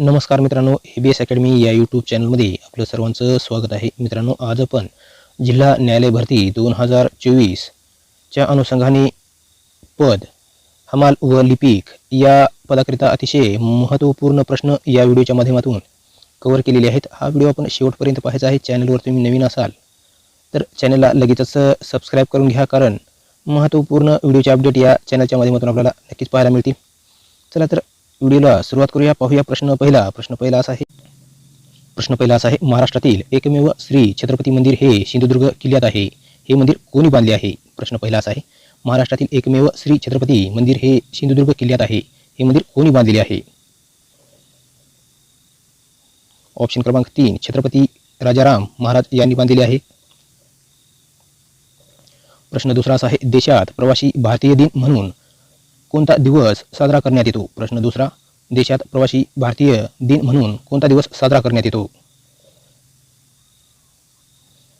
नमस्कार मित्रांनो A B S academy या यूट्यूब चॅनलमध्ये आपलं सर्वांचं स्वागत आहे. मित्रांनो आज आपण जिल्हा न्यायालय भरती दोन हजार चोवीसच्या अनुषंगाने पद हमाल व लिपिक या पदाकरिता अतिशय महत्त्वपूर्ण प्रश्न या व्हिडिओच्या माध्यमातून कव्हर केलेले आहेत. हा व्हिडिओ आपण शेवटपर्यंत पाहायचा आहे. चॅनलवर तुम्ही नवीन असाल तर चॅनलला लगेचच सबस्क्राईब करून घ्या कारण महत्त्वपूर्ण व्हिडिओचे अपडेट या चॅनलच्या माध्यमातून आपल्याला नक्कीच पाहायला मिळतील. चला तर व्हिडिओला सुरुवात करूया पाहूया प्रश्न पहिला. प्रश्न पहिला असा आहे प्रश्न पहिला असा आहे महाराष्ट्रातील एकमेव श्री छत्रपती मंदिर हे सिंधुदुर्ग किल्ल्यात आहे. हे मंदिर कोणी बांधले आहे? प्रश्न पहिला असा आहे महाराष्ट्रातील एकमेव श्री छत्रपती मंदिर हे सिंधुदुर्ग किल्ल्यात आहे. हे मंदिर कोणी बांधलेले आहे? ऑप्शन क्रमांक तीन छत्रपती राजाराम महाराज यांनी बांधलेले आहे. प्रश्न दुसरा असा आहे देशात प्रवासी भारतीय दिन म्हणून कोणता दिवस साजरा करण्यात येतो? प्रश्न दुसरा देशात प्रवासी भारतीय दिन म्हणून कोणता दिवस साजरा करण्यात येतो?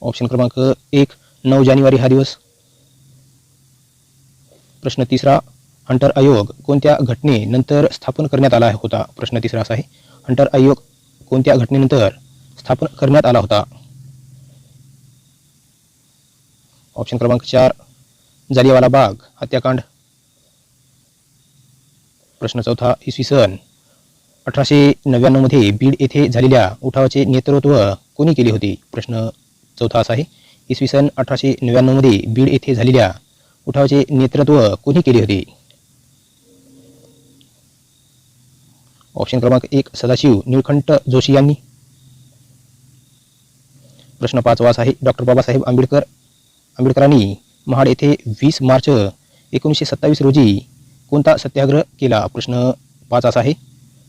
ऑप्शन क्रमांक एक नऊ जानेवारी हा दिवस. प्रश्न तिसरा हंटर आयोग कोणत्या घटनेनंतर स्थापन करण्यात आला होता? प्रश्न तिसरा असा आहे हंटर आयोग कोणत्या घटनेनंतर स्थापन करण्यात आला होता? ऑप्शन क्रमांक चार जालियावाला बाग हत्याकांड. प्रश्न चौथा इसवी सन अठराशे नव्याण्णवमध्ये बीड येथे झालेल्या उठावाचे नेतृत्व कोणी केले होते? प्रश्न चौथा असा आहे. इसवी सन अठराशे नव्याण्णवमध्ये बीड येथे झालेल्या उठावाचे नेतृत्व कोणी केले होते? ऑप्शन क्रमांक एक सदाशिव निळकंठ जोशी यांनी. प्रश्न पाचवा आहे. डॉक्टर बाबासाहेब आंबेडकर आंबेडकरांनी महाड येथे वीस मार्च एकोणीसशे सत्तावीस रोजी कोणता सत्याग्रह केला? प्रश्न पाच असा आहे.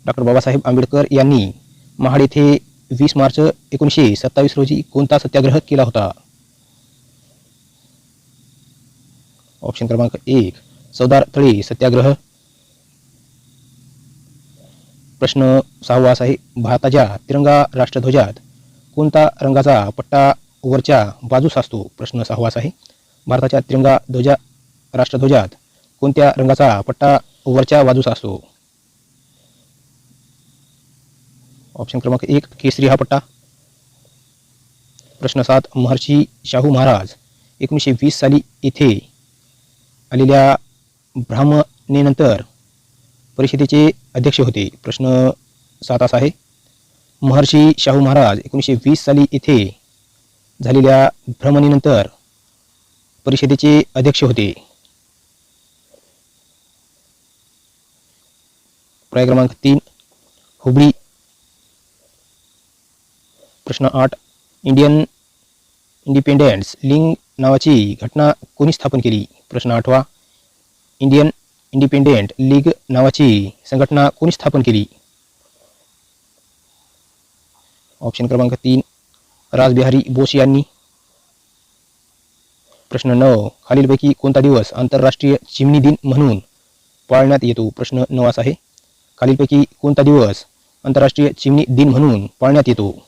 डॉक्टर बाबासाहेब आंबेडकर यांनी महाड येथे वीस मार्च एकोणीसशे सत्तावीस रोजी कोणता सत्याग्रह केला होता? ऑप्शन क्रमांक एक चौदार तळे सत्याग्रह. प्रश्न सहावा असा आहे भारताच्या तिरंगा राष्ट्रध्वजात कोणता रंगाचा पट्टा वरच्या बाजूस असतो? प्रश्न सहावा आहे भारताच्या तिरंगा ध्वजा राष्ट्रध्वजात कोणत्या रंगाचा पट्टा वरच्या बाजूस असतो? ऑप्शन क्रमांक एक केसरी हा पट्टा. प्रश्न सात महर्षी शाहू महाराज एकोणीसशे वीस साली येथे आलेल्या ब्राह्मणेनंतर परिषदेचे अध्यक्ष होते. प्रश्न सात असा आहे. महर्षी शाहू महाराज एकोणीसशे वीस साली येथे झालेल्या भ्रमणीनंतर परिषदेचे अध्यक्ष होते. पर्याय क्रमांक तीन हुबळी. प्रश्न आठ इंडियन इंडिपेंडन्स लिंग नावाची घटना कोणी स्थापन केली? प्रश्न आठवा इंडियन इंडिपेंडेंट लीग नावाची संघटना कोणी स्थापन केली? ऑप्शन क्रमांक तीन राजबिहारी बोस यांनी. प्रश्न नऊ खालीलपैकी कोणता दिवस आंतरराष्ट्रीय चिमणी दिन म्हणून पाळण्यात येतो? प्रश्न नऊ असा आहे. खालीलपैकी कोणता दिवस आंतरराष्ट्रीय चिमणी दिन म्हणून पाळण्यात येतो?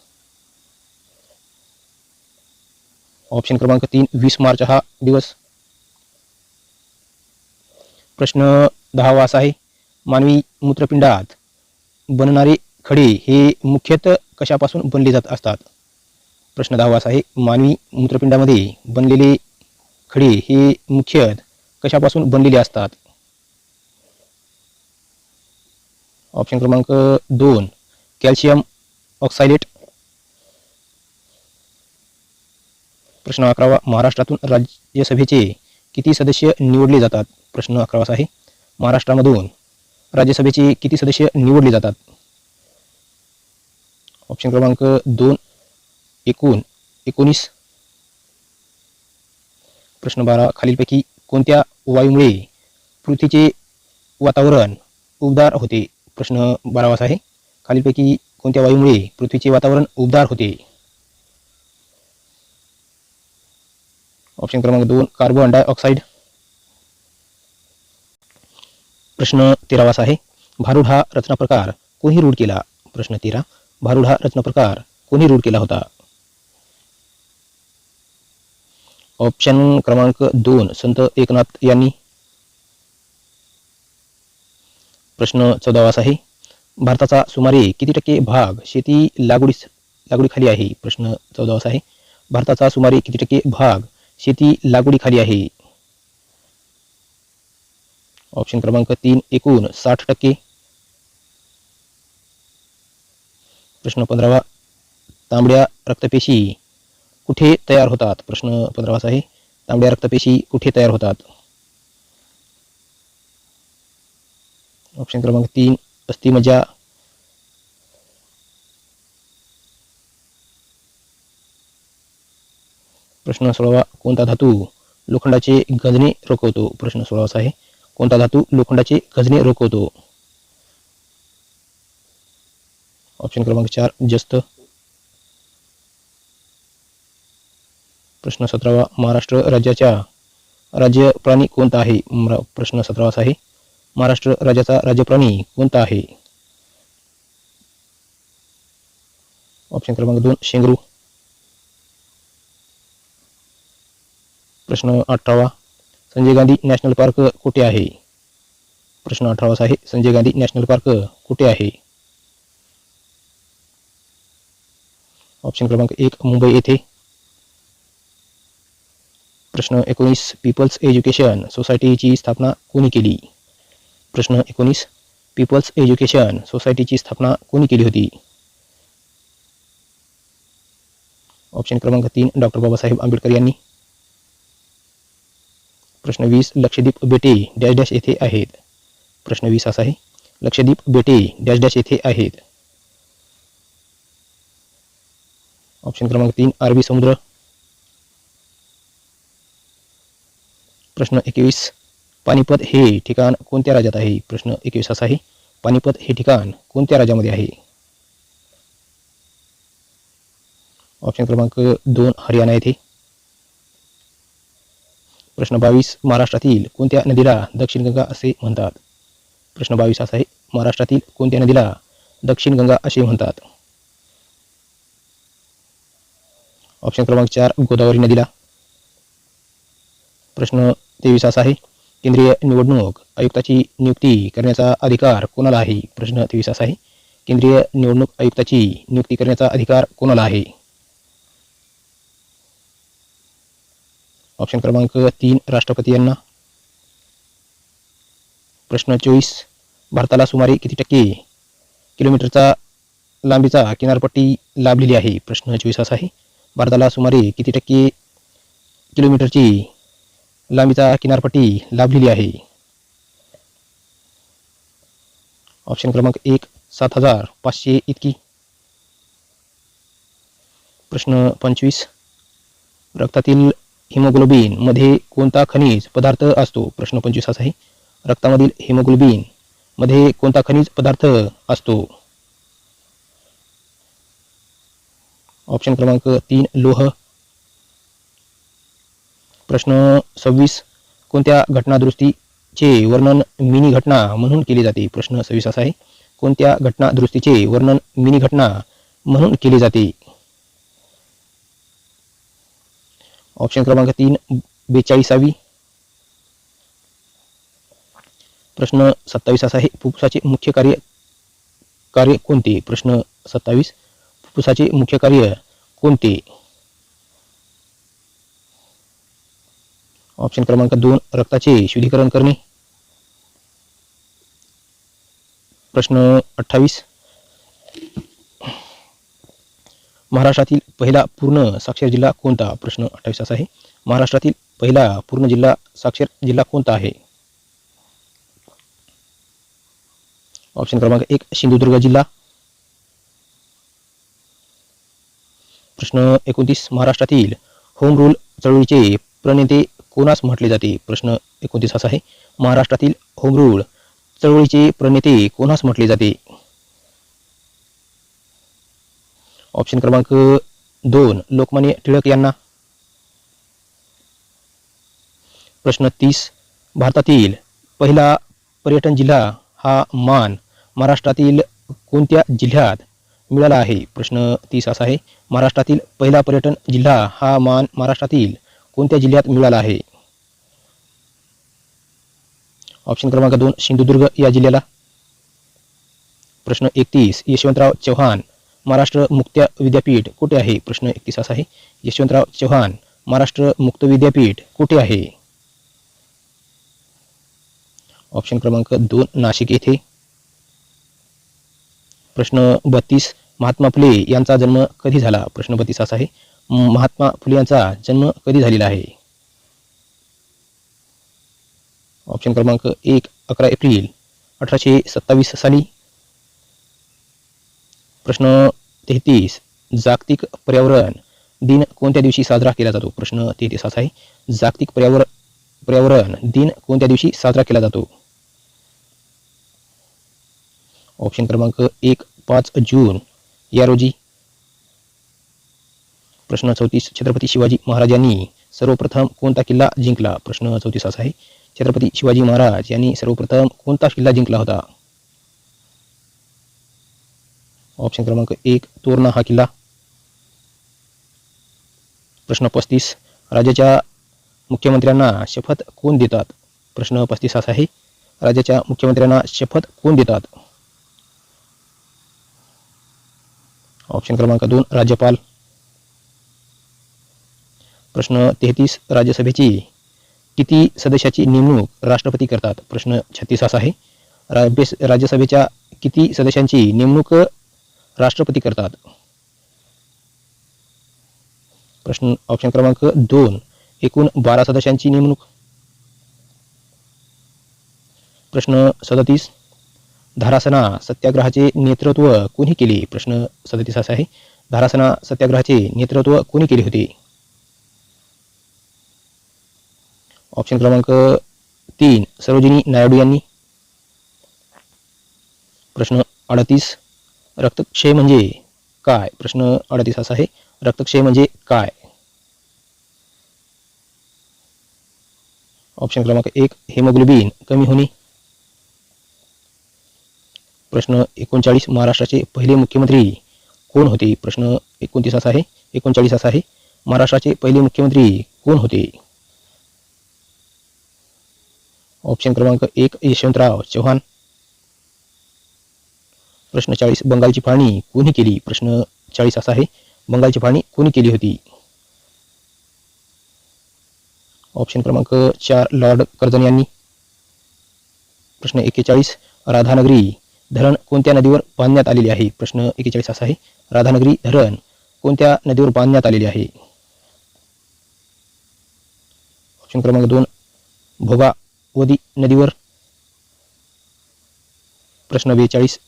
ऑप्शन क्रमांक तीन वीस मार्च हा दिवस. प्रश्न दहावा असा आहे. मानवी मूत्रपिंडात बनणारे खडे हे मुख्यतः कशापासून बनले जात असतात? प्रश्न दहावा असा आहे. मानवी मूत्रपिंडामध्ये बनलेले खडे हे मुख्यतः कशापासून बनलेले असतात? ऑप्शन क्रमांक दोन. कॅल्शियम ऑक्सायलेट प्रश्न अकरावा. महाराष्ट्रातून राज्यसभेचे किती सदस्य निवडले जातात? प्रश्न अकरावाचा आहे. महाराष्ट्रामधून राज्यसभेचे किती सदस्य निवडले जातात? ऑप्शन क्रमांक दोन. एकूण. एकोणीस. प्रश्न बारा. खालीलपैकी कोणत्या वायूमुळे पृथ्वीचे वातावरण उबदार होते? प्रश्न बारावा आहे. खालीलपैकी कोणत्या वायूमुळे पृथ्वीचे वातावरण उबदार होते? ऑप्शन क्रमांक दोन कार्बन डायऑक्साईड प्रश्न तेरावास आहे. भारूड हा रचना प्रकार कोणी रूढ केला? प्रश्न तेरा भारूड हा रचना प्रकार कोणी रूढ केला होता? ऑप्शन क्रमांक दोन संत एकनाथ यांनी प्रश्न चौदावास आहे भारताचा सुमारे किती टक्के भाग शेती लागवडीस लागवडीखाली आहे? प्रश्न चौदावासा आहे भारताचा सुमारे किती टक्के भाग शेती लागवडीखाली आहे? ऑप्शन क्रमांक तीन एकूण साठ टक्के. प्रश्न पंधरावा तांबड्या रक्तपेशी कुठे तयार होतात? प्रश्न पंधरावास आहे तांबड्या रक्तपेशी कुठे तयार होतात? ऑप्शन क्रमांक तीन अस्थिमज्जा प्रश्न सोळावा कोणता धातू लोखंडाचे गंजणे रोखवतो? प्रश्न सोळावाचा आहे. कोणता धातू लोखंडाचे गंजणे रोखवतो? ऑप्शन क्रमांक चार जस्त. प्रश्न सतरावा महाराष्ट्र राज्याच्या राज्य प्राणी कोणता आहे? प्रश्न सतरावाचा आहे. महाराष्ट्र राज्याचा राज्य प्राणी कोणता आहे? ऑप्शन क्रमांक दोन शेंगरू. प्रश्न अठरावा संजय गांधी नॅशनल पार्क कुठे आहे? प्रश्न अठरावाचा आहे संजय गांधी नॅशनल पार्क कुठे आहे? ऑप्शन क्रमांक एक मुंबई येथे. प्रश्न एकोणीस पीपल्स एज्युकेशन सोसायटीची स्थापना कोणी केली? प्रश्न एकोणीस. पीपल्स एज्युकेशन सोसायटीची स्थापना कोणी केली होती? ऑप्शन क्रमांक तीन डॉक्टर बाबासाहेब आंबेडकर यांनी. प्रश्न वीस लक्षद्वीप बेटे डॅश डॅश येथे आहेत. प्रश्न वीस असा आहे. लक्षद्वीप बेटे डॅश डॅश येथे आहेत. ऑप्शन क्रमांक तीन अरबी समुद्र. प्रश्न एकवीस पानिपत हे ठिकाण कोणत्या राज्यात आहे? प्रश्न एकवीस असा आहे. पानिपत हे ठिकाण कोणत्या राज्यामध्ये आहे? ऑप्शन क्रमांक दोन हरियाणा येथे. प्रश्न बावीस महाराष्ट्रातील कोणत्या नदीला दक्षिण गंगा असे म्हणतात? प्रश्न बावीस असा आहे. महाराष्ट्रातील कोणत्या नदीला दक्षिण गंगा असे म्हणतात? ऑप्शन क्रमांक चार गोदावरी नदीला. प्रश्न तेवीस असा आहे. केंद्रीय निवडणूक आयुक्ताची नियुक्ती करण्याचा अधिकार कोणाला आहे प्रश्न तेवीस असा आहे. केंद्रीय निवडणूक आयुक्ताची नियुक्ती करण्याचा अधिकार कोणाला आहे ऑप्शन क्रमांक तीन राष्ट्रपती यांना. प्रश्न चोवीस भारताला सुमारे किती टक्के किलोमीटरचा लांबीचा किनारपट्टी लाभलेली आहे? प्रश्न चोवीस असा आहे. भारताला सुमारे किती टक्के किलोमीटरची लांबीचा किनारपट्टी लाभलेली आहे. ऑप्शन क्रमांक एक सात हजार पाचशे इतकी. प्रश्न पंचवीस. रक्तातील हिमोग्लोबिनमध्ये कोणता खनिज पदार्थ असतो? प्रश्न पंचवीस असा आहे. रक्तामधील हिमोग्लोबिनमध्ये कोणता खनिज पदार्थ असतो? ऑप्शन क्रमांक तीन लोह. प्रश्न सव्वीस. कोणत्या घटनादुरुस्तीचे वर्णन मिनी घटना म्हणून केले जाते? प्रश्न सव्वीस असा आहे. कोणत्या घटनादुरुस्तीचे वर्णन मिनी घटना म्हणून केले जाते? ऑप्शन क्रमांक तीन बेचाळीसावी. प्रश्न सत्तावीस असा आहे. फुफ्फुसाचे मुख्य कार्य कार्य कोणते? प्रश्न सत्तावीस. फुफ्फुसाचे मुख्य कार्य कोणते? ऑप्शन क्रमांक दोन रक्ताचे शुद्धीकरण करणे. प्रश्न अठ्ठावीस. महाराष्ट्रातील पहिला पूर्ण साक्षर जिल्हा कोणता? प्रश्न अठ्ठावीस असा आहे. महाराष्ट्रातील पहिला पूर्ण जिल्हा साक्षर जिल्हा कोणता आहे? ऑप्शन क्रमांक एक सिंधुदुर्ग जिल्हा. प्रश्न एकोणतीस महाराष्ट्रातील होम रूल चळवळीचे प्रणेते कोणास म्हटले जाते? प्रश्न एकोणतीस असा आहे. महाराष्ट्रातील होमरूळ चळवळीचे प्रणेते कोणास म्हटले जाते? ऑप्शन क्रमांक दोन लोकमान्य टिळक यांना. प्रश्न तीस भारतातील पहिला पर्यटन जिल्हा हा मान महाराष्ट्रातील कोणत्या जिल्ह्यात मिळाला आहे? प्रश्न तीस असा आहे. महाराष्ट्रातील पहिला पर्यटन जिल्हा हा मान महाराष्ट्रातील कोणत्या जिल्ह्यात मिळाला आहे? ऑप्शन क्रमांक दोन सिंधुदुर्ग या जिल्ह्याला. प्रश्न एकतीस यशवंतराव चव्हाण महाराष्ट्र मुक्त विद्यापीठ कुठे आहे? प्रश्न एकतीस असा आहे. यशवंतराव चव्हाण महाराष्ट्र मुक्त विद्यापीठ कुठे आहे? ऑप्शन क्रमांक दोन नाशिक येथे. प्रश्न बत्तीस महात्मा फुले यांचा जन्म कधी झाला? प्रश्न बत्तीस आहे. महात्मा फुले यांचा जन्म कधी झालेला आहे? ऑप्शन क्रमांक एक अकरा एप्रिल अठराशे सत्तावीस साली. प्रश्न तेहतीस जागतिक पर्यावरण दिन कोणत्या दिवशी साजरा केला जातो? प्रश्न तेहतीस आहे. जागतिक पर्यावरण पर्यावरण दिन कोणत्या दिवशी साजरा केला जातो? ऑप्शन क्रमांक एक पाच जून या रोजी प्रश्न चौतीस छत्रपती शिवाजी महाराजांनी सर्वप्रथम कोणता किल्ला जिंकला? प्रश्न चौतीस असा आहे. छत्रपती शिवाजी महाराज यांनी सर्वप्रथम कोणता किल्ला जिंकला होता? ऑप्शन क्रमांक एक तोरणा हा किल्ला. प्रश्न पस्तीस राज्याच्या मुख्यमंत्र्यांना शपथ कोण देतात? प्रश्न पस्तीस असा आहे. राज्याच्या मुख्यमंत्र्यांना शपथ कोण देतात? ऑप्शन क्रमांक दोन राज्यपाल. प्रश्न तेहतीस राज्यसभेची किती सदस्याची नेमणूक राष्ट्रपती करतात? प्रश्न छत्तीस असा आहे. राज्य राज्यसभेच्या किती सदस्यांची नेमणूक राष्ट्रपती करतात? प्रश्न ऑप्शन क्रमांक दोन एकूण बारा सदस्यांची नेमणूक. प्रश्न सदतीस धारासना सत्याग्रहाचे नेतृत्व कोणी केले? प्रश्न सदतीस असा आहे. धारासना सत्याग्रहाचे नेतृत्व कोणी केले होते? ऑप्शन क्रमांक तीन सरोजिनी नायडू यांनी. प्रश्न अडतीस रक्तक्षय म्हणजे काय? प्रश्न अडतीस असा आहे. रक्तक्षय म्हणजे काय? ऑप्शन क्रमांक एक हेमोग्लोबिन कमी होणे. प्रश्न एकोणचाळीस महाराष्ट्राचे पहिले मुख्यमंत्री कोण होते? प्रश्न एकोणतीस असा आहे एकोणचाळीस असा आहे. महाराष्ट्राचे पहिले मुख्यमंत्री कोण होते? ऑप्शन क्रमांक एक यशवंतराव चव्हाण. प्रश्न चाळीस बंगालची फाळणी कोणी केली? प्रश्न चाळीस असा आहे बंगालची फाळणी कोणी केली होती? ऑप्शन क्रमांक चार लॉर्ड कर्जन यांनी. प्रश्न एक्केचाळीस राधानगरी धरण कोणत्या नदीवर बांधण्यात आलेले आहे? प्रश्न एकेचाळीस असा आहे. राधानगरी धरण कोणत्या नदीवर बांधण्यात आलेले आहे? ऑप्शन क्रमांक दोन भोगावती नदीवर. प्रश्न बेचाळीस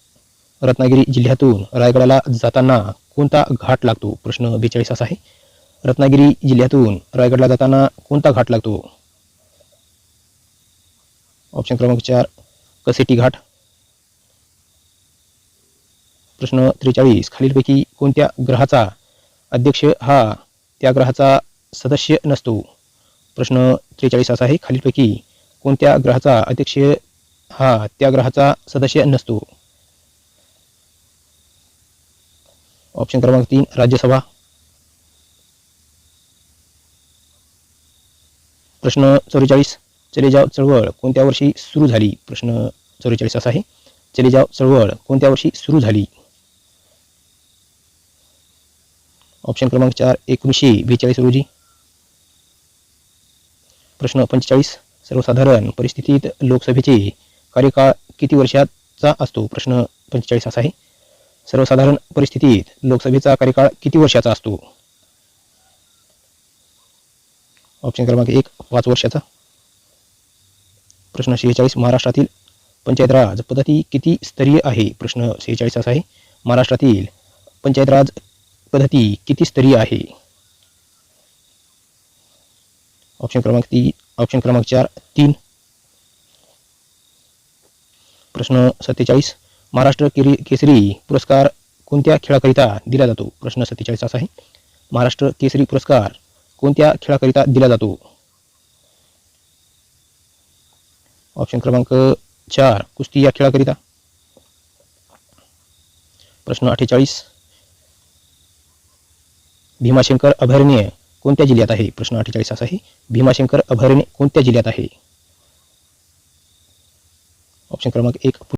रत्नागिरी जिल्ह्यातून रायगडाला जाताना कोणता घाट लागतो? प्रश्न बेचाळीस असा आहे. रत्नागिरी जिल्ह्यातून रायगडला जाताना कोणता घाट लागतो? ऑप्शन क्रमांक चार कसेटी घाट. प्रश्न त्रेचाळीस. खालीलपैकी कोणत्या ग्रहाचा अध्यक्ष हा त्या ग्रहाचा सदस्य नसतो? प्रश्न त्रेचाळीस असा आहे. खालीलपैकी कोणत्या ग्रहाचा अध्यक्ष हा त्या ग्रहाचा सदस्य नसतो? ऑप्शन क्रमांक तीन राज्यसभा. प्रश्न चौवेचाळीस चले जाव चळवळ कोणत्या वर्षी सुरू झाली? प्रश्न चौवेचाळीस असा आहे. चले जाव चळवळ कोणत्या वर्षी सुरू झाली? ऑप्शन क्रमांक चार एकोणीसशे बेचाळीस रोजी. प्रश्न पंचेचाळीस. सर्वसाधारण परिस्थितीत लोकसभेचे कार्यकाळ किती वर्षाचा असतो? प्रश्न पंचेचाळीस असा आहे. सर्वसाधारण परिस्थितीत लोकसभेचा कार्यकाळ किती वर्षाचा असतो? ऑप्शन क्रमांक एक पाच वर्षाचा. प्रश्न शेहेचाळीस महाराष्ट्रातील पंचायत राज पद्धती किती स्तरीय आहे? प्रश्न शेहेचाळीस असा आहे. महाराष्ट्रातील पंचायत राज पद्धती किती स्तरीय आहे? ऑप्शन क्रमांक ती ऑप्शन क्रमांक चार तीन. प्रश्न सत्तेचाळीस. महाराष्ट्र केरी केसरी पुरस्कार कोणत्या खेळाकरिता दिला जातो? प्रश्न सत्तेचाळीस असा आहे. महाराष्ट्र केसरी पुरस्कार कोणत्या खेळाकरिता दिला जातो? ऑप्शन क्रमांक चार कुस्ती या खेळाकरिता. प्रश्न अठ्ठेचाळीस. भीमाशंकर अभयारण्य कोणत्या जिल्ह्यात आहे? प्रश्न अठ्ठेचाळीस असा आहे. भीमाशंकर अभयारण्य कोणत्या जिल्ह्यात आहे? ऑप्शन क्रमांक एक